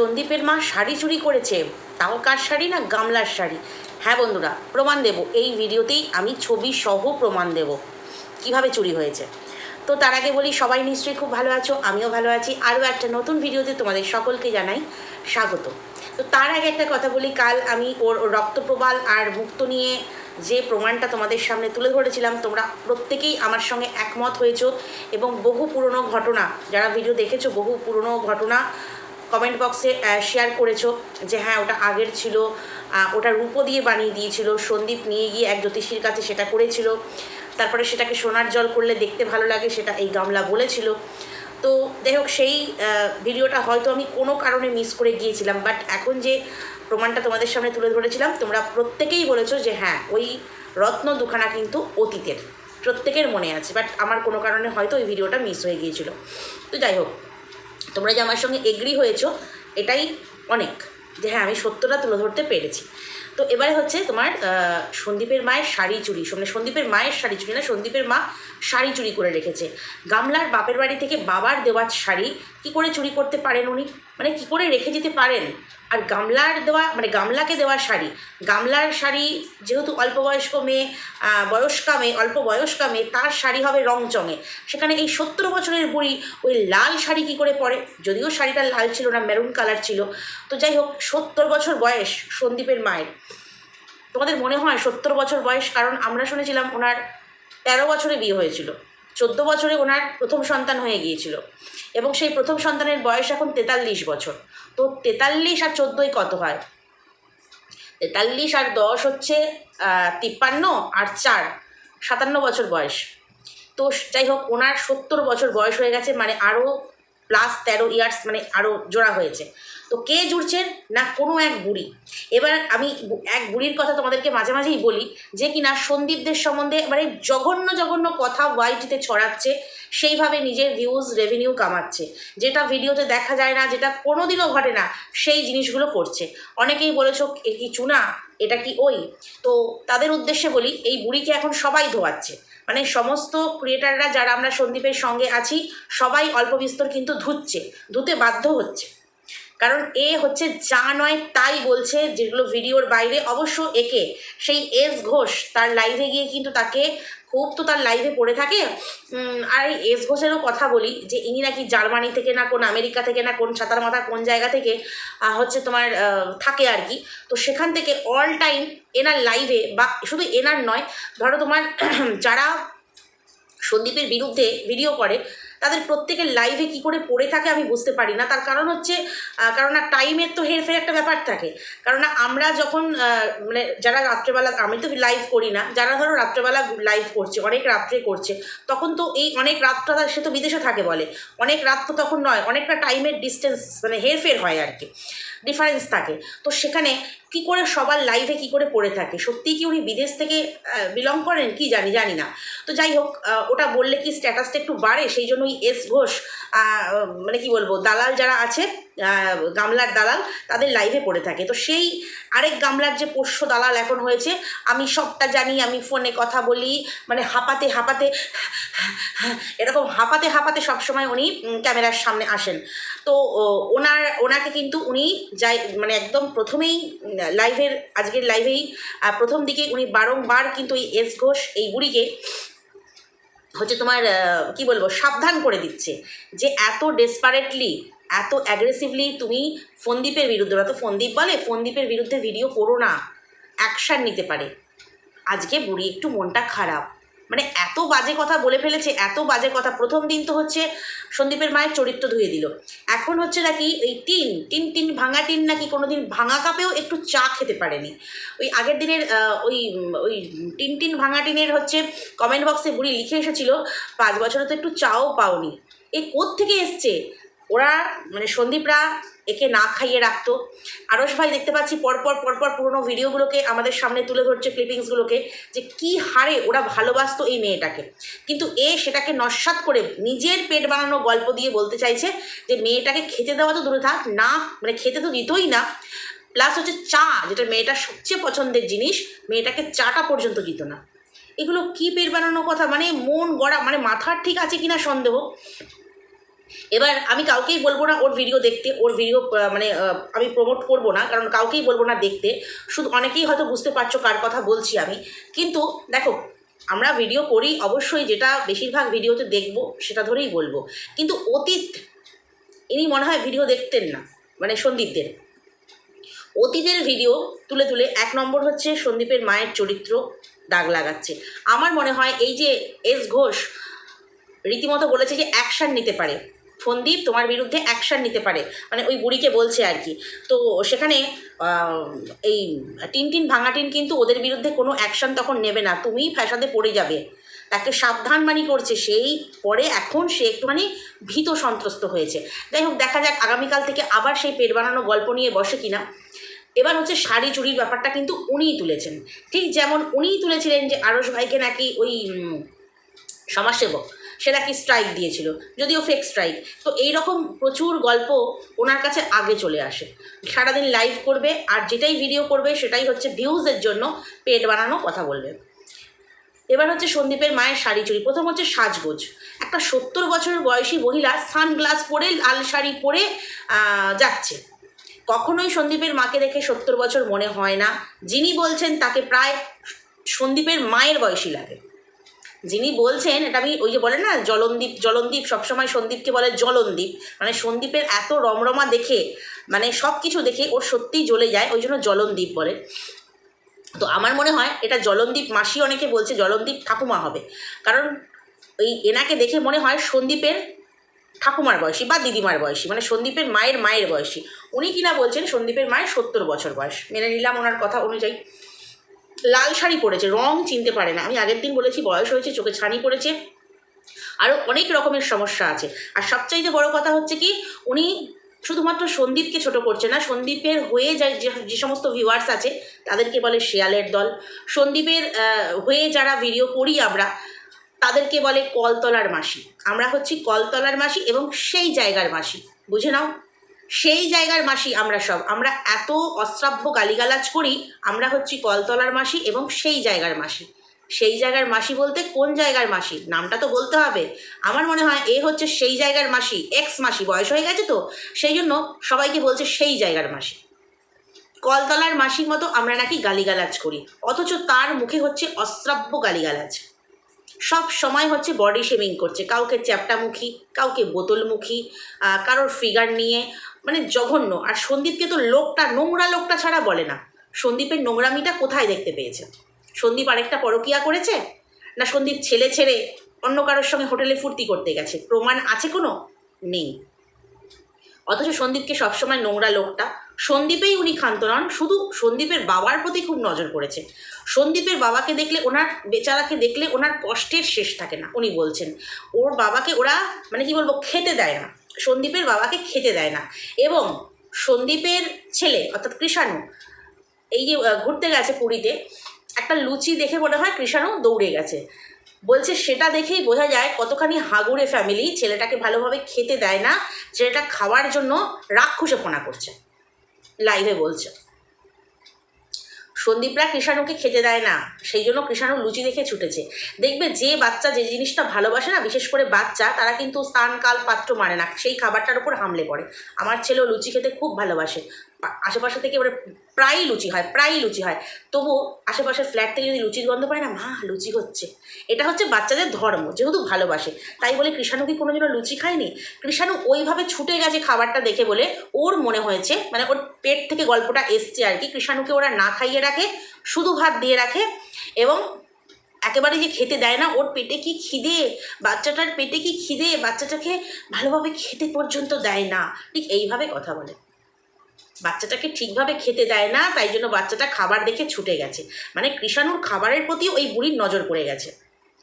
সন্দীপের মা শাড়ি চুরি করেছে। তাও কার শাড়ি না গামলার শাড়ি? হ্যাঁ বন্ধুরা, প্রমাণ দেব। এই ভিডিওতেই আমি ছবি সহ প্রমাণ দেব। কীভাবে চুরি হয়েছে? তো তার আগে বলি, সবাই নিশ্চয়ই খুব ভালো আছো, আমিও ভালো আছি। আরও একটা নতুন ভিডিওতে তোমাদের সকলকে জানাই স্বাগত। তো তার আগে একটা কথা বলি, কাল আমি ওর রক্তপ্রবাল আর মুক্ত নিয়ে যে প্রমাণটা তোমাদের সামনে তুলে ধরেছিলাম, তোমরা প্রত্যেকেই আমার সঙ্গে একমত হয়েছো এবং বহু পুরনো ঘটনা, যারা ভিডিও দেখেছ, বহু পুরনো ঘটনা কমেন্ট বক্সে শেয়ার করেছ যে হ্যাঁ ওটা আগের ছিল। ওটা রূপো দিয়ে বানিয়ে দিয়েছিল। সন্দীপ নিয়ে গিয়ে এক জ্যোতিষীর কাছে সেটা করেছিল। তারপরে সেটাকে সোনার জল করলে দেখতে ভালো লাগে, সেটা এই গামলা বলেছিল। তো যাই হোক, সেই ভিডিওটা হয়তো আমি কোনো কারণে মিস করে গিয়েছিলাম। বাট এখন যে প্রমাণটা তোমাদের সামনে তুলে ধরেছিলাম, তোমরা প্রত্যেকেই বলেছ যে হ্যাঁ ওই রত্ন দুখানা কিন্তু অতীতের, প্রত্যেকের মনে আছে। বাট আমার কোনো কারণে হয়তো ওই ভিডিওটা মিস হয়ে গিয়েছিল। তো যাই হোক তোমরা যে আমার সঙ্গে এগ্রি হয়েছো, এটাই অনেক। যে হ্যাঁ আমি সত্যটা তুলে ধরতে পেরেছি। তো এবারে হচ্ছে তোমার সন্দীপের মায়ের শাড়ি চুরি। মানে সন্দীপের মায়ের শাড়ি চুরি না, সন্দীপের মা শাড়ি চুরি করে রেখেছে। গামলার বাপের বাড়ি থেকে বাবার দেওয়ার শাড়ি কি করে চুরি করতে পারেন উনি? মানে কি করে রেখে যেতে পারেন? আর গামলার দেওয়া মানে গামলাকে দেওয়া শাড়ি। গামলার শাড়ি যেহেতু অল্প বয়স্ক মেয়ে বয়স্কা মেয়ে অল্প বয়স্কা মেয়ে, তার শাড়ি হবে রং চঙে সেখানে এই সত্তর বছরের বুড়ি ওই লাল শাড়ি কি করে পরে? যদিও শাড়িটা লাল ছিল না মেরুন কালার ছিল। তো যাই হোক, সত্তর বছর বয়স সন্দীপের মায়ের। তোমাদের মনে হয় সত্তর বছর বয়স? কারণ আমরা শুনেছিলাম ওনার তেরো বছরে বিয়ে হয়েছিল। চোদ্দ বছরে ওনার প্রথম সন্তান হয়ে গিয়েছিল। এবং সেই প্রথম সন্তানের বয়স এখন তেতাল্লিশ বছর। তো তেতাল্লিশ আর চোদ্দোই কত হয়? তেতাল্লিশ আর দশ হচ্ছে তিপ্পান্ন আর চার, সাতান্ন বছর বয়স। তো যাই হোক, ওনার সত্তর বছর বয়স হয়ে গেছে মানে আরও প্লাস তেরো ইয়ার্স মানে আরও জোড়া হয়েছে। তো কে জুড়ছেন না কোনো এক বুড়ি? এবার আমি এক বুড়ির কথা তোমাদেরকে মাঝে মাঝেই বলি, যে কিনা সন্দীপদের সম্বন্ধে মানে জঘন্য জঘন্য কথা ওয়াইটিতে ছড়াচ্ছে, সেইভাবে নিজের ভিউজ রেভিনিউ কামাচ্ছে। যেটা ভিডিওতে দেখা যায় না, যেটা কোনোদিনও ঘটে না, সেই জিনিসগুলো করছে। অনেকেই বলেছ, এ কি চুনা? এটা কি ওই? তো তাদের উদ্দেশ্যে বলি, এই বুড়িকে এখন সবাই ধোয়াচ্ছে। মানে সমস্ত ক্রিয়েটাররা যারা আমরা সন্দীপের সঙ্গে আছি, সবাই অল্প বিস্তর কিন্তু ধুচ্ছে, ধুতে বাধ্য হচ্ছে। কারণ এ হচ্ছে যা নয় তাই বলছে, যেগুলো ভিডিওর বাইরে। অবশ্য একে, সেই এস ঘোষ, তার লাইভে গিয়ে কিন্তু তাকে খুব তো তার লাইভে পড়ে থাকে। আর এই এস ঘোষেরও কথা বলি, যে ইনি নাকি জার্মানি থেকে না কোন আমেরিকা থেকে না কোন ছাতার মাথা কোন জায়গা থেকে হচ্ছে তোমার থাকে আর কি। তো সেখান থেকে অল টাইম এনার লাইভে বা শুধু এনার নয়, ধরো তোমার যারা সন্দীপের বিরুদ্ধে ভিডিও করে তাদের প্রত্যেকের লাইভে কি করে পড়ে থাকে আমি বুঝতে পারি না। তার কারণ হচ্ছে কারণ না টাইমের তো হেরফের একটা ব্যাপার থাকে। কারণ আমরা যখন মানে যারা রাত্রেবেলা, আমি তো লাইভ করি না, যারা ধরো রাত্রেবেলা লাইভ করছে, অনেক রাত্রে করছে, তখন তো এই অনেক রাতটা সে তো বিদেশে থাকে বলে। অনেক রাত তো তখন নয়, অনেকটা টাইমের ডিস্টেন্স মানে হেরফের হয় আর কি। ডিফারেন্স থাকে। তো সেখানে কি করে সবার লাইফে কি করে পড়ে থাকে? সত্যিই কি উনি বিদেশ থেকে বিলং করেন? কি জানি জানি না। তো যাই হোক ওটা বললে কি স্ট্যাটাসটা একটু বাড়ে? সেই জন্য ওই এস ঘোষ মানে কি বলব, দালাল যারা আছে গামলার দালাল, তাদের লাইভে পড়ে থাকে। তো সেই আরেক গামলার যে পোষ্য দালাল এখন হয়েছে, আমি সবটা জানি, আমি ফোনে কথা বলি মানে হাঁপাতে হাঁপাতে, এরকম হাঁপাতে হাঁপাতে সবসময় উনি ক্যামেরার সামনে আসেন। তো ওনার, ওনাকে কিন্তু উনি যাই মানে একদম প্রথমেই লাইভের আজকের লাইভেই প্রথম দিকে উনি বারংবার কিন্তু এই এস ঘোষ, এই বুড়িকে হচ্ছে তোমার কি বলব, সাবধান করে দিচ্ছে যে এত ডেসপারেটলি এত অ্যাগ্রেসিভলি তুমি ফন্দীপের বিরুদ্ধে, ওরা তো ফন্দীপ বলে, ফন্দীপের বিরুদ্ধে ভিডিও করো না অ্যাকশান নিতে পারে। আজকে বুড়ি একটু মনটা খারাপ। মানে এত বাজে কথা বলে ফেলেছে, এত বাজে কথা। প্রথম দিন তো হচ্ছে সন্দীপের মায়ের চরিত্র ধুয়ে দিল। এখন হচ্ছে নাকি এই টিন টিন টিন, ভাঙা টিন নাকি কোনো দিন ভাঙা কাপেও একটু চা খেতে পারেনি। ওই আগের দিনের ওই ওই টিন টিন, ভাঙা টিনের হচ্ছে কমেন্ট বক্সে বুড়ি লিখে এসেছিল, পাঁচ বছরে তো একটু চাও পাওনি। এ থেকে এসছে? ওরা মানে সন্দীপরা একে না খাইয়ে রাখতো। আরস ভাই দেখতে পাচ্ছি পরপর পরপর পুরোনো ভিডিওগুলোকে আমাদের সামনে তুলে ধরছে ক্লিপিংসগুলোকে যে কি হারে ওরা ভালোবাসতো এই মেয়েটাকে। কিন্তু এ সেটাকে নস্বাত করে নিজের পেট বানানো গল্প দিয়ে বলতে চাইছে যে মেয়েটাকে খেতে দেওয়া তো দূরে থাক, না মানে খেতে তো দিতই না। প্লাস হচ্ছে চা, যেটা মেয়েটার সবচেয়ে পছন্দের জিনিস, মেয়েটাকে চাটা পর্যন্ত দিত না। এগুলো কি পেট বানানোর কথা? মানে মন গড়া মানে মাথার ঠিক আছে কিনা সন্দেহ। এবার আমি কাউকেই বলব না ওর ভিডিও দেখতে, ওর ভিডিও মানে আমি প্রমোট করব না, কারণ কাউকেই বলব না দেখতে। শুধু অনেকেই হয়তো বুঝতে পারছ কার কথা বলছি আমি। কিন্তু দেখো, আমরা ভিডিও করি, অবশ্যই যেটা বেশিরভাগ ভিডিওতে দেখব, সেটা ধরেই বলব। কিন্তু অতীত, ইনি মনে হয় ভিডিও দেখতেন না মানে সন্দীপদের। অতীতের ভিডিও তুলে তুলে এক নম্বর হচ্ছে সন্দীপের মায়ের চরিত্র দাগ লাগাচ্ছে। আমার মনে হয় এই যে এস ঘোষ, রীতিমতো বলেছে যে অ্যাকশান নিতে পারে। সন্দীপ তোমার বিরুদ্ধে অ্যাকশান নিতে পারে। মানে ওই বুড়িকে বলছে আর কি। তো সেখানে এই টিনটিন ভাঙাটিন কিন্তু ওদের বিরুদ্ধে কোনো অ্যাকশান তখন নেবে না। তুমিই ফ্যাসাদে পড়ে যাবে। তাকে সাবধান মানি করছে সেই পরে এখন সে একটুখানি ভীত সন্ত্রস্ত হয়েছে। যাই হোক, দেখা যাক আগামীকাল থেকে আবার সেই পেট বানানো গল্প নিয়ে বসে কিনা। এবার হচ্ছে শাড়ি চুরির ব্যাপারটা কিন্তু উনিই তুলেছেন। ঠিক যেমন উনিই তুলেছিলেন যে আরস ভাইকে নাকি ওই সমাজসেবক। সে নাকি স্ট্রাইক দিয়েছিল, যদিও ফেক স্ট্রাইক তো এই রকম প্রচুর গল্প ওনার কাছে আগে চলে আসে। সারাদিন লাইভ করবে, আর যেটাই ভিডিও করবে, সেটাই হচ্ছে ভিউজের জন্য পেট বানানো কথা বলবে। এবার হচ্ছে সন্দীপের মায়ের শাড়ি চুরি। প্রথম হচ্ছে সাজগোজ। একটা সত্তর বছরের বয়সী মহিলা সানগ্লাস পরে, লাল শাড়ি পরে যাচ্ছে। কখনোই সন্দীপের মাকে দেখে সত্তর বছর মনে হয় না। যিনি বলছেন তাকে প্রায় সন্দীপের মায়ের বয়সী লাগে। যিনি বলছেন, এটা আমি ওই যে বলে না, জলনদীপ জলনদীপ সবসময় সন্দীপকে বলে জলনদীপ মানে সন্দীপের এত রমরমা দেখে মানে সব কিছু দেখে ওর সত্যিই জ্বলে যায়, ওই জন্য জলনদীপ বলে। তো আমার মনে হয় এটা জলনদীপ মাসি অনেকে বলছে জলনদীপ ঠাকুমা হবে। কারণ ওই এনাকে দেখে মনে হয় সন্দীপের ঠাকুমার বয়সী বা দিদিমার বয়সী মানে সন্দীপের মায়ের মায়ের বয়সী। উনি কিনা বলছেন সন্দীপের মায়ের সত্তর বছর বয়স। মেনে নিলাম ওনার কথা অনুযায়ী। লাল শাড়ি পরেছে, রং চিনতে পারে না। আমি আগের দিন বলেছি, বয়স হয়েছে, চোখে ছানি পড়েছে। আরও অনেক রকমের সমস্যা আছে। আর সবচাইতে বড় কথা হচ্ছে কি, উনি শুধুমাত্র সন্দীপকে ছোট করছে না, সন্দীপের হয়ে যায় যে সমস্ত ভিউয়ার্স আছে, তাদেরকে বলে শেয়ালের দল। সন্দীপের হয়ে যারা ভিডিও করি আমরা, তাদেরকে বলে কলতলার মাসি। আমরা হচ্ছি কলতলার মাসি এবং সেই জায়গার মাসি। বুঝে নাও? সেই জায়গার মাসি আমরা সব। আমরা এত অশ্রাব্য গালিগালাজ করি, আমরা হচ্ছি কলতলার মাসি এবং সেই জায়গার মাসি। সেই জায়গার মাসি বলতে কোন জায়গার মাসি? নামটা তো বলতে হবে। আমার মনে হয় এ হচ্ছে সেই জায়গার মাসি এক্স মাসি বয়স হয়ে গেছে তো? সেই জন্য সবাইকে বলছে সেই জায়গার মাসি। কলতলার মাসির মতো আমরা নাকি গালিগালাজ করি, অথচ তার মুখে হচ্ছে অশ্রাব্য গালিগালাজ। সব সময় হচ্ছে বডি শেমিং করছে, কাউকে চ্যাপটামুখী, কাউকে বোতলমুখী কারোর ফিগার নিয়ে মানে জঘন্য। আর সন্দীপকে তো লোকটা, নোংরা লোকটা ছাড়া বলে না। সন্দীপের নোংরামিটা কোথায় দেখতে পেয়েছে? সন্দীপ আরেকটা পরকিয়া করেছে? না সন্দীপ ছেলে ছেড়ে অন্য কারোর সঙ্গে হোটেলে ফুর্তি করতে গেছে? প্রমাণ আছে কোনো? নেই। অথচ সন্দীপকে সবসময় নোংরা লোকটা। সন্দীপেই উনি ক্ষান্ত নন, শুধু সন্দীপের বাবার প্রতি খুব নজর করেছে সন্দীপের বাবাকে দেখলে ওনার, বেচারাকে দেখলে ওনার কষ্টের শেষ থাকে না, উনি বলছেন। ওর বাবাকে ওরা মানে কি বলব, খেতে দেয় না। সন্দীপের বাবাকে খেতে দেয় না। এবং সন্দীপের ছেলে, অর্থাৎ কৃষাণু, এই যে ঘুরতে গেছে পুরীতে, একটা লুচি দেখে মনে হয় কৃষাণু দৌড়ে গেছে। বলছে, সেটা দেখেই বোঝা যায় কতখানি হাগুড়ে ফ্যামিলি ছেলেটাকে ভালোভাবে খেতে দেয় না। ছেলেটা খাওয়ার জন্য রাক্ষসে ফোনা করছে। লাইভে বলছে। সন্দীপরা কৃষাণুকে খেতে দেয় না। সেই জন্য কৃষাণু লুচি দেখে ছুটেছে। দেখবে যে বাচ্চা যে জিনিসটা ভালোবাসে না, বিশেষ করে বাচ্চা, তারা কিন্তু স্থান কাল, পাত্র মানে না। সেই খাবারটার উপর হামলে পড়ে। আমার ছেলেও লুচি খেতে খুব ভালোবাসে। আশেপাশে থেকে এবারে প্রায়ই লুচি হয়, প্রায়ই লুচি হয়। তবু আশেপাশের ফ্ল্যাট থেকে যদি লুচির গন্ধ পায় না, মা, লুচি হচ্ছে। এটা হচ্ছে বাচ্চাদের ধর্ম, যেহেতু ভালোবাসে। তাই বলে কৃষাণু কি কোনোদিনও লুচি খায়নি? কৃষাণু ওইভাবে ছুটে গেছে খাবারটা দেখে বলে ওর মনে হয়েছে মানে ওর পেট থেকে গল্পটা এসছে আর কি। কৃষাণুকে ওরা না খাইয়ে রাখে, শুধু ভাত দিয়ে রাখে এবং একেবারে যে খেতে দেয় না, ওর পেটে কি খিদে? বাচ্চাটার পেটে কি খিদে? বাচ্চাটাকে ভালোভাবে খেতে পর্যন্ত দেয় না। ঠিক এইভাবে কথা বলে। বাচ্চাটাকে ঠিকভাবে খেতে দেয় না, তাই জন্য বাচ্চাটা খাবার দেখে ছুটে গেছে। মানে কৃষাণুর খাবারের প্রতি ওই বুড়ির নজর পড়ে গেছে।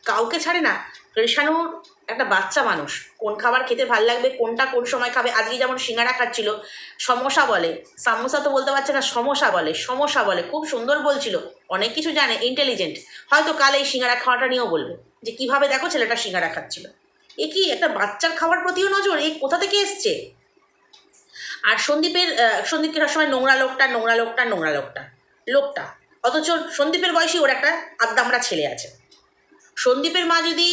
কাউকে ছাড়ে না। কৃষাণুর একটা বাচ্চা মানুষ। কোন খাবার খেতে ভালো লাগবে, কোনটা কোন সময় খাবে? আজকে যেমন সিঙ্গারা খাচ্ছিল, সমোসা বলে। সামোসা তো বলতে পারছে না, সমোসা বলে সমোসা বলে। খুব সুন্দর বলছিল। অনেক কিছু জানে ইন্টেলিজেন্ট হয়তো কাল এই সিঙ্গারা খাওয়াটা নিয়েও বলবে। যে কীভাবে দেখো ছেলেটা সিঙ্গারা খাচ্ছিল। এ কি, একটা বাচ্চার খাওয়ার প্রতিও নজর? এই কোথা থেকে এসছে? আর সন্দীপের সন্দীপকে সবসময় নোংরা লোকটা নোংরা লোকটা নোংরা লোকটা লোকটা। অথচ সন্দীপের বয়সী ওর একটা আদ্দামরা ছেলে আছে। সন্দীপের মা যদি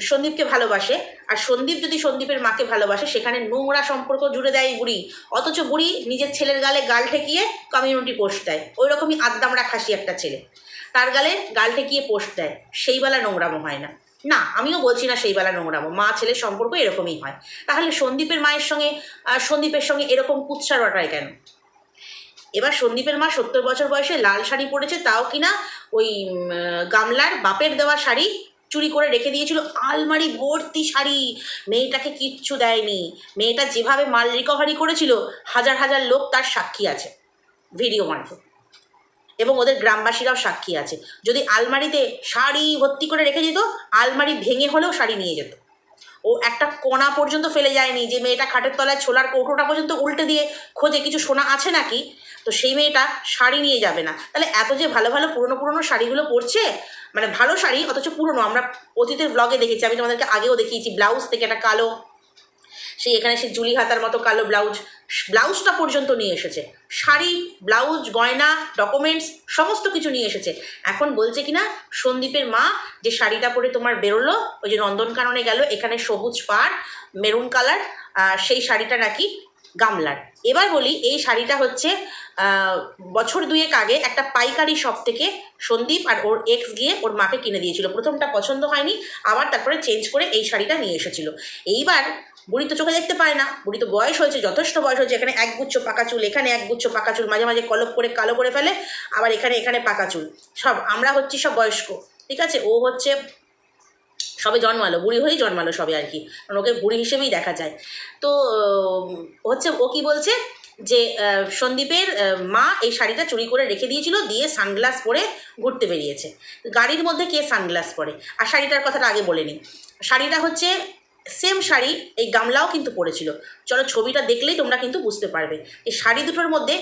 সন্দীপকে ভালোবাসে, আর সন্দীপ যদি সন্দীপের মাকে ভালোবাসে, সেখানে নোংরা সম্পর্ক জুড়ে দেয় বুড়ি। অথচ বুড়ি নিজের ছেলের গালে গাল ঠেকিয়ে কমিউনিটি পোস্ট দেয়। ওই রকমই আদ্দামরা খাসি একটা ছেলে। তার গালে গাল ঠেকিয়ে পোস্ট দেয়। সেই বেলা নোংরামো হয় না। না, আমিও বলছি না সেই বেলা নোংরামো। মা ছেলের সম্পর্ক এরকমই হয়। তাহলে সন্দীপের মায়ের সঙ্গে সন্দীপের সঙ্গে এরকম কুৎসা রটায় কেন? এবার সন্দীপের মা সত্তর বছর বয়সে লাল শাড়ি পরেছে, তাও কিনা ওই গামলার বাপের দেওয়া শাড়ি চুরি করে রেখে দিয়েছিল, আলমারি ভর্তি শাড়ি। মেয়েটাকে কিচ্ছু দেয়নি। মেয়েটা যেভাবে মাল রিকভারি করেছিল, হাজার হাজার লোক তার সাক্ষী আছে, ভিডিও মারফত। এবং ওদের গ্রামবাসীরাও সাক্ষী আছে। যদি আলমারিতে শাড়ি ভর্তি করে রেখে যেত আলমারি ভেঙে হলেও শাড়ি নিয়ে যেত। ও একটা কোণা পর্যন্ত ফেলে যায়নি যে মেয়েটা খাটের তলায় ছোলার কৌটোটা পর্যন্ত উল্টে দিয়ে খোঁজে কিছু সোনা আছে নাকি? তো সেই মেয়েটা শাড়ি নিয়ে যাবে না। তাহলে এত যে ভালো ভালো পুরনো পুরনো শাড়িগুলো পরছে মানে ভালো শাড়ি, অথচ পুরনো। আমরা অতীতের ব্লগে দেখেছি, আমি তোমাদেরকে আগেও দেখিয়েছি, ব্লাউজ থেকে একটা কালো সেই এখানে সে জুলি হাতার মতো কালো ব্লাউজ, ব্লাউজটা পর্যন্ত নিয়ে এসেছে। শাড়ি, ব্লাউজ, গয়না ডকুমেন্টস সমস্ত কিছু নিয়ে এসেছে। এখন বলছে কিনা, সন্দীপের মা যে শাড়িটা পরে তোমার বেরোলো, ওই যে নন্দনকাননে গেল, এখানে সবুজ পাড়, মেরুন কালার সেই শাড়িটা নাকি গামলার। এবার বলি, এই শাড়িটা হচ্ছে বছর দুয়েক আগে একটা পাইকারি শপ থেকে সন্দীপ আর ওর এক্স গিয়ে ওর মাকে কিনে দিয়েছিল। প্রথমটা পছন্দ হয়নি, আবার তারপরে চেঞ্জ করে এই শাড়িটা নিয়ে এসেছিল। এইবার বুড়ি তো চোখে দেখতে পায় না। বুড়ি তো বয়স হয়েছে, যথেষ্ট বয়স হয়েছে। এখানে একগুচ্ছ পাকা চুল, এখানে একগুচ্ছ পাকা চুল, মাঝে মাঝে কলপ করে কালো করে ফেলে, আবার এখানে এখানে পাকা চুল। সব আমরা হচ্ছি সব বয়স্ক, ঠিক আছে? ও হচ্ছে সবে জন্মালো, বুড়ি হয়েই জন্মালো সবে আর কি। কারণ ওকে বুড়ি হিসেবেই দেখা যায়। তো হচ্ছে ও কি বলছে যে সন্দীপের মা এই শাড়িটা চুরি করে রেখে দিয়েছিল, দিয়ে সানগ্লাস পরে ঘুরতে বেরিয়েছে। গাড়ির মধ্যে কে সানগ্লাস পরে? আর শাড়িটার কথাটা আগে বলে নিই। শাড়িটা হচ্ছে সেম শাড়ি, এই গামলাও কিন্তু পরেছিল। চলো ছবিটা দেখলেই তোমরা কিন্তু বুঝতে পারবে। এই শাড়ি দুটোর মধ্যে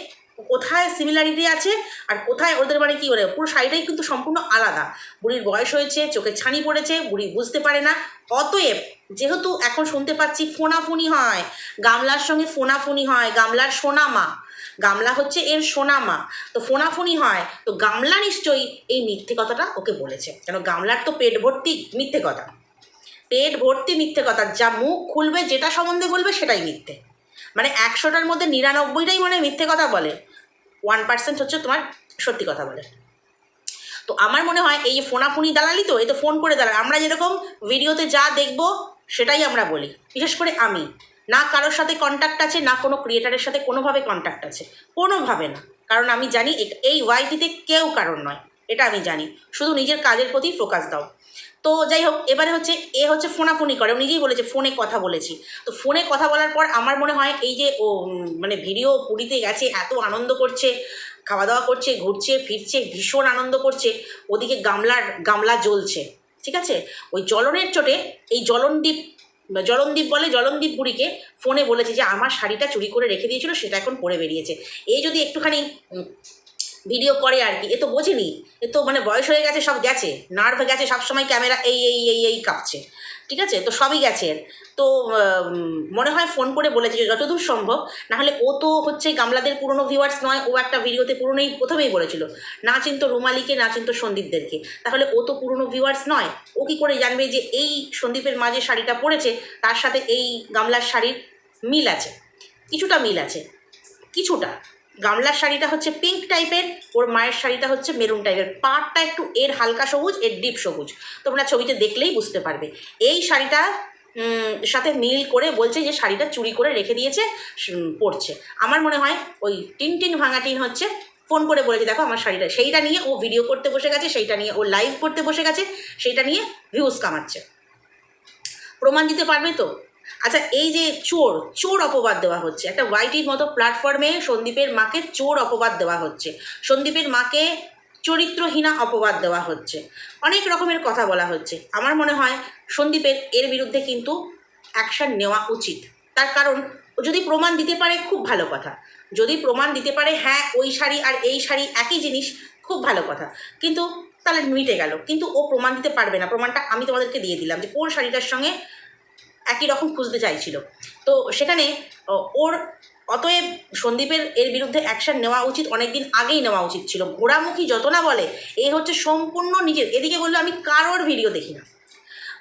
কোথায় সিমিলারিটি আছে আর কোথায় ওদের মানে কী বলে, পুরো শাড়িটাই কিন্তু সম্পূর্ণ আলাদা। বুড়ির বয়স হয়েছে চোখে ছানি পড়েছে, বুড়ি বুঝতে পারে না। অতএব যেহেতু এখন শুনতে পাচ্ছি ফোনাফুনি হয়, গামলার সঙ্গে ফোনাফুনি হয়, গামলার সোনামা। গামলা হচ্ছে এর সোনামা। তো ফোনাফুনি হয়, তো গামলা নিশ্চয়ই এই মিথ্যে কথাটা ওকে বলেছে। কেন গামলার তো পেট ভর্তি মিথ্যে কথা। পেট ভর্তি মিথ্যে কথা। যা মুখ খুলবে, যেটা সম্বন্ধে বলবে সেটাই মিথ্যে। মানে একশোটার মধ্যে নিরানব্বইটাই মনে মিথ্যে কথা বলে। ওয়ান পার্সেন্ট হচ্ছে তোমার সত্যি কথা বলে। তো আমার মনে হয় এই যে ফোনাফুনি দালালি তো, এই তো ফোন করে দালাল। আমরা যেরকম ভিডিওতে যা দেখব সেটাই আমরা বলি। বিশেষ করে আমি। না কারোর সাথে কন্ট্যাক্ট আছে, না কোনো ক্রিয়েটারের সাথে কোনোভাবে কন্ট্যাক্ট আছে। কোনোভাবে না। কারণ আমি জানি এই ওয়াইটিতে কেউ কারণ নয়। এটা আমি জানি। শুধু নিজের কাজের প্রতি ফোকাস দাও। তো যাই হোক, এবারে হচ্ছে এ হচ্ছে ফোনাফোনি করে। ও নিজেই বলেছে, ফোনে কথা বলেছি। তো ফোনে কথা বলার পর আমার মনে হয় এই যে ও মানে ভিডিও পুরীতে গেছে, এত আনন্দ করছে খাওয়া দাওয়া করছে, ঘুরছে, ফিরছে, ভীষণ আনন্দ করছে। ওদিকে গামলার, গামলা জ্বলছে, ঠিক আছে? ওই জ্বলনের চোটে এই জলনদ্বীপ জলনদ্বীপ বলে জলনদ্বীপ বুড়িকে ফোনে বলেছে যে, আমার শাড়িটা চুরি করে রেখে দিয়েছিল, সেটা এখন পরে বেরিয়েছে। এই যদি একটুখানি ভিডিও করে আর কি। এ তো বোঝেনি। এ তো মানে বয়স হয়ে গেছে, সব গেছে। নার্ভ গেছে, সবসময় ক্যামেরা এই এই এই এই কাঁপছে। ঠিক আছে? তো সবই গেছে। তো মনে হয় ফোন করে বলেছে, যতদূর সম্ভব। নাহলে ও তো হচ্ছে গামলাদের পুরনো ভিউয়ার্স নয়, ও একটা ভিডিওতে পুরনোই প্রথমেই বলেছিল। না চিন্ত রুমালিকে, না চিন্ত সন্দীপদেরকে। তাহলে ও তো পুরনো ভিউয়ার্স নয়। ও কি করে জানবে যে এই সন্দীপের মাঝে শাড়িটা পরেছে, তার সাথে এই গামলার শাড়ির মিল আছে? কিছুটা মিল আছে। কিছুটা। গামলার শাড়িটা হচ্ছে পিঙ্ক টাইপের ওর মায়ের শাড়িটা হচ্ছে মেরুন টাইপের পাড়টা একটু এর হালকা সবুজ, এর ডিপ সবুজ। তোমরা ছবিতে দেখলেই বুঝতে পারবে। এই শাড়িটা সাথে মিল করে বলছে যে শাড়িটা চুরি করে রেখে দিয়েছে পরছে। আমার মনে হয় ওই টিন টিন ভাঙা টিন হচ্ছে ফোন করে বলেছে, দেখো আমার শাড়িটা। সেইটা নিয়ে ও ভিডিও করতে বসে গেছে, সেইটা নিয়ে ও লাইভ করতে বসে গেছে, সেইটা নিয়ে ভিউজ কামাচ্ছে। প্রমাণ দিতে পারবে তো? আচ্ছা এই যে চোর চোর অপবাদ দেওয়া হচ্ছে। একটা ওয়াইটির মতো প্ল্যাটফর্মে সন্দীপের মাকে চোর অপবাদ দেওয়া হচ্ছে। সন্দীপের মাকে চরিত্রহীনা অপবাদ দেওয়া হচ্ছে। অনেক রকমের কথা বলা হচ্ছে। আমার মনে হয় সন্দীপের এর বিরুদ্ধে কিন্তু অ্যাকশন নেওয়া উচিত। তার কারণ যদি প্রমাণ দিতে পারে, খুব ভালো কথা। যদি প্রমাণ দিতে পারে হ্যাঁ ওই শাড়ি আর এই শাড়ি একই জিনিস, খুব ভালো কথা। কিন্তু তাহলে মিটে গেল। কিন্তু ও প্রমাণ দিতে পারবে না। প্রমাণটা আমি তোমাদেরকে দিয়ে দিলাম যে কোন শাড়িটার সঙ্গে একই রকম খুঁজতে চাইছিল। তো সেখানে ওর, অতএব সন্দীপের এর বিরুদ্ধে অ্যাকশন নেওয়া উচিত অনেক দিন আগেই নেওয়া উচিত ছিল। ঘোড়ামুখী যত না বলে, এ হচ্ছে সম্পূর্ণ নিজের। এদিকে বলল, আমি কারোর ভিডিও দেখি না।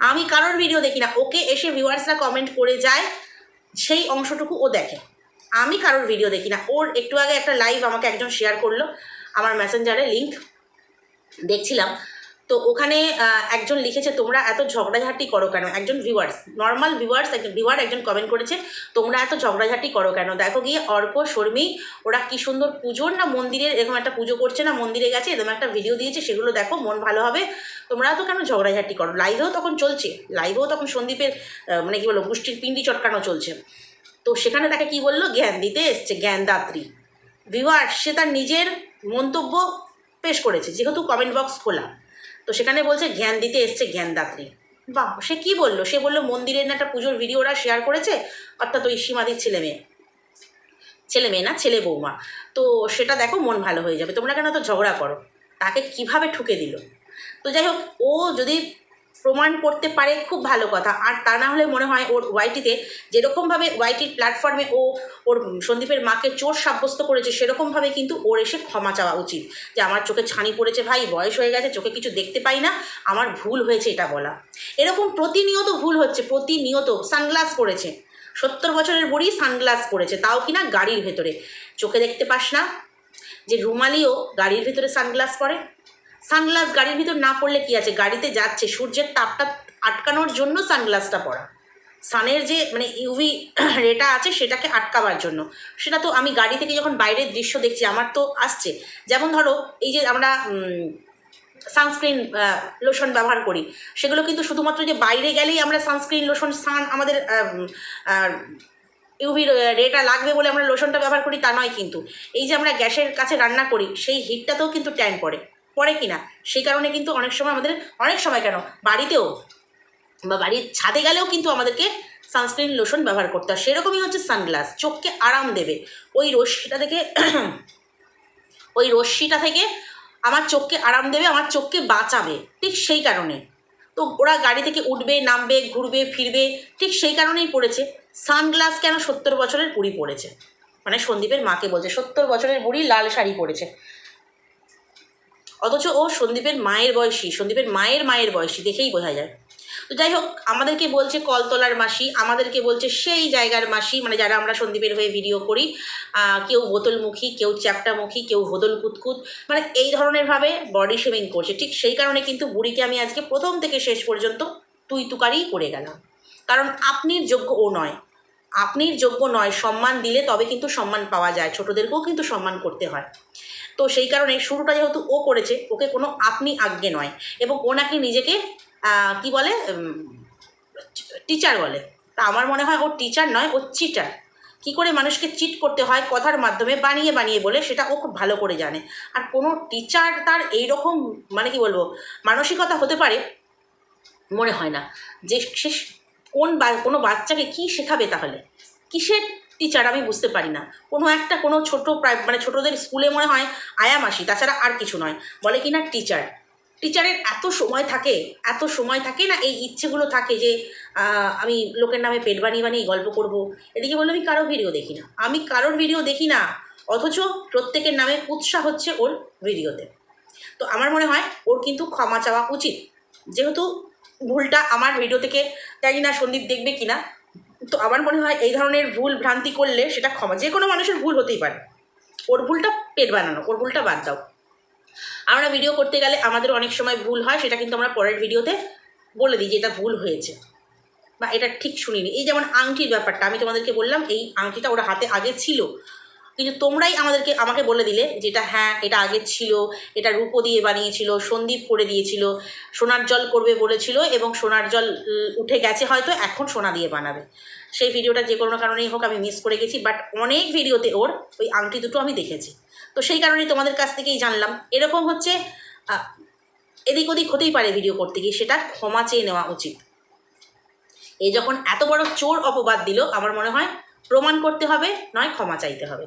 আমি কারোর ভিডিও দেখি না। ওকে এসে ভিউয়ার্সরা কমেন্ট করে যায়, সেই অংশটুকু ও দেখে। আমি কারোর ভিডিও দেখি না। ওর একটু আগে একটা লাইভ আমাকে একজন শেয়ার করল, আমার মেসেঞ্জারে লিঙ্ক দেখছিলাম। তো ওখানে একজন লিখেছে, তোমরা এত ঝগড়াঝাটি করো কেন? একজন ভিউয়ার্স নর্মাল ভিউয়ার্স একজন ভিউয়ার একজন কমেন্ট করেছে, তোমরা এত ঝগড়াঝাটি করো কেন? দেখো গিয়ে অর্ক, শর্মী, ওরা কি সুন্দর পুজোর না মন্দিরের, এরকম একটা পুজো করছে না, মন্দিরে গেছে, এরকম একটা ভিডিও দিয়েছে, সেগুলো দেখো, মন ভালো হবে। তোমরা তো কেন ঝগড়াঝাটি করো? লাইভেও তখন চলছে লাইভেও তখন সন্দীপের মানে কি বলব গোষ্ঠীর পিন্ডি চটকানো চলছে। তো সেখানে তাকে কি বলল? জ্ঞান দিতে এসছে জ্ঞানদাত্রী ভিউয়ার সে তার নিজের মন্তব্য পেশ করেছে, যেহেতু কমেন্ট বক্স খোলা। তো সেখানে বলছে, জ্ঞান দিতে এসছে জ্ঞানদাত্রী। বাহ, সে কি বলল? সে বলল, মন্দিরের না একটা পুজোর ভিডিও ওরা শেয়ার করেছে, অর্থাৎ ওই সীমাদির ছেলে মেয়ে। ছেলে মেয়ে না, ছেলে বৌমা। তো সেটা দেখো, মন ভালো হয়ে যাবে। তোমরা কেন তো ঝগড়া করো? তাকে কীভাবে ঠুকে দিল? তো যাই হোক, ও যদি প্রমাণ করতে পারে, খুব ভালো কথা। আর তা না হলে মনে হয় ওর ওয়াইটিতে যেরকমভাবে ওয়াইটির প্ল্যাটফর্মে ও, ওর সন্দীপের মাকে চোর সাব্যস্ত করেছে, সেরকমভাবে কিন্তু ওর এসে ক্ষমা চাওয়া উচিত। যে আমার চোখে ছানি পড়েছে ভাই, বয়স হয়ে গেছে, চোখে কিছু দেখতে পাই না, আমার ভুল হয়েছে এটা বলা। এরকম প্রতিনিয়ত ভুল হচ্ছে, প্রতিনিয়ত সানগ্লাস পরেছে সত্তর বছরের বুড়ি সানগ্লাস পরেছে তাও কিনা গাড়ির ভেতরে। চোখে দেখতে পাস না যে রুমালিও গাড়ির ভেতরে সানগ্লাস পরে। সানগ্লাস গাড়ির ভিতর না পড়লে কি আছে? গাড়িতে যাচ্ছে, সূর্যের তাপটা আটকানোর জন্য সানগ্লাসটা পরা। সানের যে মানে ইউভি রেটা আছে, সেটাকে আটকাবার জন্য। সেটা তো আমি গাড়ি থেকে যখন বাইরের দৃশ্য দেখছি, আমার তো আসছে। যেমন ধরো, এই যে আমরা সানস্ক্রিন লোশন ব্যবহার করি, সেগুলো কিন্তু শুধুমাত্র যে বাইরে গেলেই আমরা সানস্ক্রিন লোশন সান আমাদের ইউভি রেটা লাগবে বলে আমরা লোশনটা ব্যবহার করি, তা নয় কিন্তু। এই যে আমরা গ্যাসের কাছে রান্না করি, সেই হিটটাতেও কিন্তু ট্যান পড়ে। পড়ে কি না সেই কারণে কিন্তু অনেক সময় আমাদের, অনেক সময় কেন? বাড়িতেও বা বাড়ির ছাদে গেলেও কিন্তু আমাদেরকে সানস্ক্রিন লোশন ব্যবহার করতে হয়। সেরকমই হচ্ছে সানগ্লাস চোখকে আরাম দেবে। ওই রশ্মিটা থেকে ওই রশ্মিটা থেকে আমার চোখকে আরাম দেবে, আমার চোখকে বাঁচাবে। ঠিক সেই কারণে। তো ওরা গাড়ি থেকে উঠবে, নামবে, ঘুরবে, ফিরবে, ঠিক সেই কারণেই পড়েছে। সানগ্লাস কেন সত্তর বছরের বুড়ি পড়েছে? মানে সন্দীপের মাকে বলছে, সত্তর বছরের বুড়ি লাল শাড়ি পরেছে অথচ ও সন্দীপের মায়ের বয়সী, সন্দীপের মায়ের মায়ের বয়সী দেখেই বোঝা যায়। তো যাই হোক, আমাদেরকে বলছে কলতলার মাসি, আমাদেরকে বলছে সেই জায়গার মাসি মানে যারা আমরা সন্দীপের হয়ে ভিডিও করি কেউ বোতলমুখী, কেউ চ্যাপটামুখী, কেউ হোদল কুতকুত মানে এই ধরনেরভাবে বডি শেভিং করছে। ঠিক সেই কারণে কিন্তু বুড়িকে আমি আজকে প্রথম থেকে শেষ পর্যন্ত তুই তুকারিই করে গেলাম। কারণ আপনির যোগ্য ও নয়। আপনির যোগ্য নয়, সম্মান দিলে তবে কিন্তু সম্মান পাওয়া যায়। ছোটদেরকেও কিন্তু সম্মান করতে হয়। তো সেই কারণে শুরুটা যেহেতু ও করেছে, ওকে কোনো আপনি আজ্ঞে নয় এবং ও নাকি নিজেকে কি বলে টিচার বলে। তা আমার মনে হয় ও টিচার নয়, ও চিটার কি করে মানুষকে চিট করতে হয়, কথার মাধ্যমে বানিয়ে বানিয়ে বলে, সেটা ও খুব ভালো করে জানে। আর কোনো টিচার তার এই রকম মানে কি বলব, মানসিকতা হতে পারে, মনে হয় না। যে সে কোন বা, কোনো বাচ্চাকে কী শেখাবে তাহলে? কিসের টিচার আমি বুঝতে পারি না। কোনো একটা, কোনো ছোটো প্রায় মানে ছোটোদের স্কুলে মনে হয় আয়া মাসি, তাছাড়া আর কিছু নয়। বলে কি না টিচার টিচারের এত সময় থাকে, এত সময় থাকে না, এই ইচ্ছেগুলো থাকে যে আমি লোকের নামে পেট বানিয়ে বানিয়ে গল্প করব। এদিকে বলল, আমি কারও ভিডিও দেখি না। আমি কারোর ভিডিও দেখি না, অথচ প্রত্যেকের নামে উৎসাহ হচ্ছে ওর ভিডিওতে তো। আমার মনে হয়, ওর কিন্তু ক্ষমা চাওয়া উচিত। যেহেতু ভুলটা আমার ভিডিও থেকে, জানি না সন্দীপ দেখবে কি না তো আমার মনে হয় এই ধরনের ভুল ভ্রান্তি করলে সেটা ক্ষমা, যে কোনো মানুষের ভুল হতেই পারে। ওর ভুলটা পেট বানানো, ওর ভুলটা বাদ দাও। আমরা ভিডিও করতে গেলে আমাদের অনেক সময় ভুল হয়, সেটা কিন্তু আমরা পরের ভিডিওতে বলে দিই যে এটা ভুল হয়েছে। বা এটা ঠিক শুনিনি। এই যেমন আংটির ব্যাপারটা, আমি তোমাদেরকে বললাম, এই আংটিটা ওরা হাতে আগে ছিল। কিন্তু তোমরাই আমাদেরকে, আমাকে বলে দিলে যেটা হ্যাঁ এটা আগে ছিল, এটা রূপো দিয়ে বানিয়েছিল, সন্দীপ করে দিয়েছিল, সোনার জল করবে বলেছিল এবং সোনার জল উঠে গেছে, হয়তো এখন সোনা দিয়ে বানাবে। সেই ভিডিওটা যে কোনো কারণেই হোক আমি মিস করে গেছি বাট অনেক ভিডিওতে ওর ওই আংটি দুটো আমি দেখেছি। তো সেই কারণেই তোমাদের কাছ থেকেই জানলাম। এরকম হচ্ছে এদিক ওদিক হতেই পারে ভিডিও করতে গিয়ে, সেটা ক্ষমা চেয়ে নেওয়া উচিত। এ যখন এত বড় চোর অপবাদ দিল, আমার মনে হয় প্রমাণ করতে হবে, নয় ক্ষমা চাইতে হবে।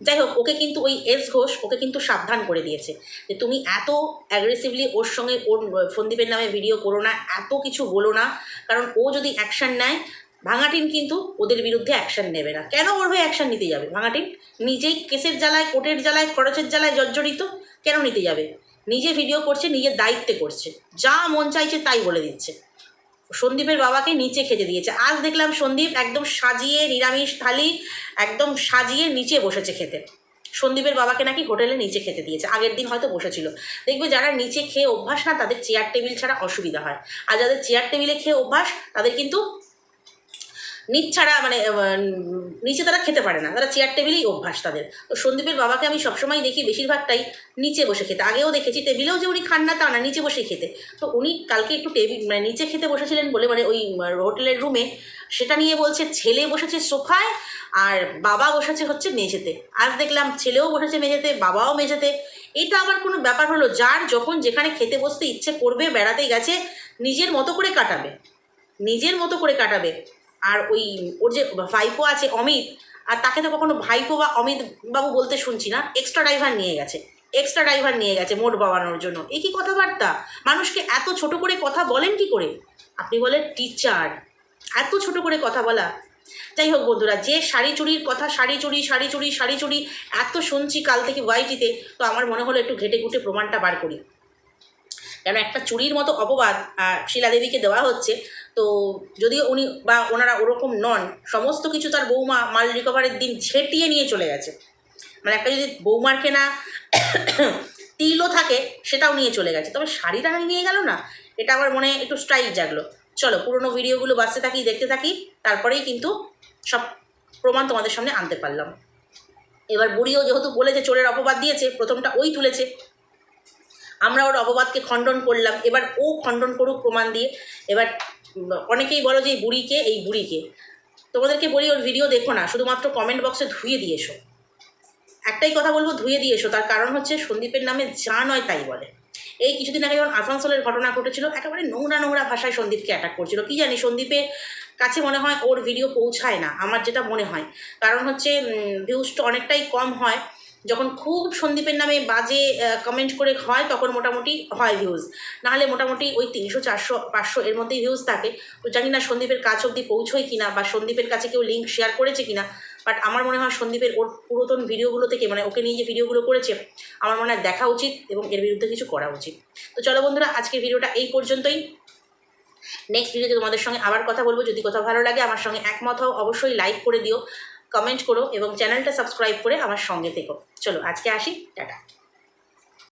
যাই হোক, ওকে কিন্তু ওই এস ঘোষ ওকে কিন্তু সাবধান করে দিয়েছে। যে তুমি এত অ্যাগ্রেসিভলি ওর সঙ্গে ওর সন্দীপের নামে ভিডিও করো না, এত কিছু বলো না। কারণ ও যদি অ্যাকশান নেয় ভাঙাটিন কিন্তু ওদের বিরুদ্ধে অ্যাকশন নেবে না। কেন ওর হয়ে অ্যাকশন নিতে যাবে? ভাঙাটিন নিজেই কেসের জ্বালায়, কোর্টের জ্বালায়, খরচের জ্বালায় জর্জরিত, কেন নিতে যাবে? নিজে ভিডিও করছে, নিজের দায়িত্বে করছে। যা মন চাইছে তাই বলে দিচ্ছে। সন্দীপের বাবাকে নিচে খেতে দিয়েছে। আজ দেখলাম সন্দীপ একদম সাজিয়ে, নিরামিষ থালি একদম সাজিয়ে নিচে বসেছে খেতে। সন্দীপের বাবাকে নাকি হোটেলে নিচে খেতে দিয়েছে। আগের দিন হয়তো বসেছিল। দেখবে যারা নিচে খেয়ে অভ্যাস না, তাদের চেয়ার টেবিল ছাড়া অসুবিধা হয়। আর যাদের চেয়ার টেবিলে খেয়ে অভ্যাস, তাদের কিন্তু নিচ ছাড়া মানে নিচে তারা খেতে পারে না। তারা চেয়ার টেবিলেই অভ্যাস তাদের। তো সন্দীপের বাবাকে আমি সবসময় দেখি বেশিরভাগটাই নিচে বসে খেতে। আগেও দেখেছি টেবিলেও যে উনি খান না তা না, নিচে বসে খেতে। তো উনি কালকে একটু টেবিল মানে নিচে খেতে বসেছিলেন বলে মানে ওই হোটেলের রুমে সেটা নিয়ে বলছে, ছেলে বসেছে সোফায় আর বাবা বসেছে হচ্ছে মেঝেতে। আজ দেখলাম ছেলেও বসেছে মেঝেতে, বাবাও মেঝেতে। এটা আবার কোনো ব্যাপার হলো, যার যখন যেখানে খেতে বসতে ইচ্ছে করবে বেড়াতে গেছে, নিজের মতো করে কাটাবে। নিজের মতো করে কাটাবে। আর ওই, ওর যে ভাইপো আছে অমিত, আর তাকে তো কখনো ভাইপো বা অমিত বাবু বলতে শুনছি না এক্সট্রা ড্রাইভার নিয়ে গেছে এক্সট্রা ড্রাইভার নিয়ে গেছে মোট বাবানোর জন্য। এ কি কথাবার্তা? মানুষকে এত ছোট করে কথা বলেন কি করে? আপনি বলেন টিচার এত ছোট করে কথা বলা। যাই হোক বন্ধুরা, যে শাড়ি চুরির কথা, শাড়ি চুরি শাড়ি চুরি শাড়ি চুরি, এত শুনছি কাল থেকে ওয়াইটিতে তো আমার মনে হলো একটু ঘেটে ঘুটে প্রমাণটা বার করি। কেন একটা চুরির মতো অপবাদ শিলাদেবীকে দেওয়া হচ্ছে তো যদিও উনি বা ওনারা ওরকম নন, সমস্ত কিছু তার বৌমা মাল রিকভারের দিন ঝেঁটিয়ে নিয়ে চলে গেছে। মানে একটা যদি বৌমার কেনা তিলও থাকে, সেটাও নিয়ে চলে গেছে। তবে শাড়িটা নিয়ে গেল না, এটা আমার মনে একটু স্ট্রাইক জাগলো। চলো, পুরোনো ভিডিওগুলো বাঁচতে থাকি, দেখতে থাকি, তারপরেই কিন্তু সব প্রমাণ তোমাদের সামনে আনতে পারলাম। এবার বুড়িও যেহেতু বলেছে, চোরের অপবাদ দিয়েছে, প্রথমটা ওই তুলেছে। আমরা ওর অপবাদকে খণ্ডন করলাম। এবার ও খণ্ডন করুক প্রমাণ দিয়ে। এবার অনেকেই বলো যে এই বুড়িকে এই বুড়িকে। তোমাদেরকে বলি, ওর ভিডিও দেখো না, শুধুমাত্র কমেন্ট বক্সে ধুয়ে দিয়ে এসো একটাই কথা বলব, ধুয়ে দিয়ে এসো তার কারণ হচ্ছে সন্দীপের নামে যা নয় তাই বলে। এই কিছুদিন আগে যখন আসানসোলের ঘটনা ঘটেছিল, একেবারে নোংরা নোংরা ভাষায় সন্দীপকে অ্যাটাক করছিল। কি জানি, সন্দীপের কাছে মনে হয় ওর ভিডিও পৌঁছায় না, আমার যেটা মনে হয়। কারণ হচ্ছে ভিউজটা অনেকটাই কম হয়। যখন খুব সন্দীপের নামে বাজে কমেন্ট করে হয়, তখন মোটামুটি হয় ভিউজ নাহলে মোটামুটি ওই তিনশো, চারশো, পাঁচশো এর মধ্যেই ভিউজ থাকে। তো জানি না সন্দীপের কাছ অবধি পৌঁছোয় কিনা বা সন্দীপের কাছে কেউ লিঙ্ক শেয়ার করেছে কিনা। বাট আমার মনে হয় সন্দীপের ওর পুরাতন ভিডিওগুলো থেকে মানে ওকে নিয়ে যে ভিডিওগুলো করেছে, আমার মনে হয় দেখা উচিত এবং এর বিরুদ্ধে কিছু করা উচিত। তো চলো বন্ধুরা, আজকের ভিডিওটা এই পর্যন্তই। নেক্সট ভিডিওতে তোমাদের সঙ্গে আবার কথা বলব। যদি কোথাও ভালো লাগে, আমার সঙ্গে একমত হও। অবশ্যই লাইক করে দিও। কমেন্ট করো এবং চ্যানেলটা সাবস্ক্রাইব করে আমার সঙ্গে থেকো। চলো আজকে আসি টাটা।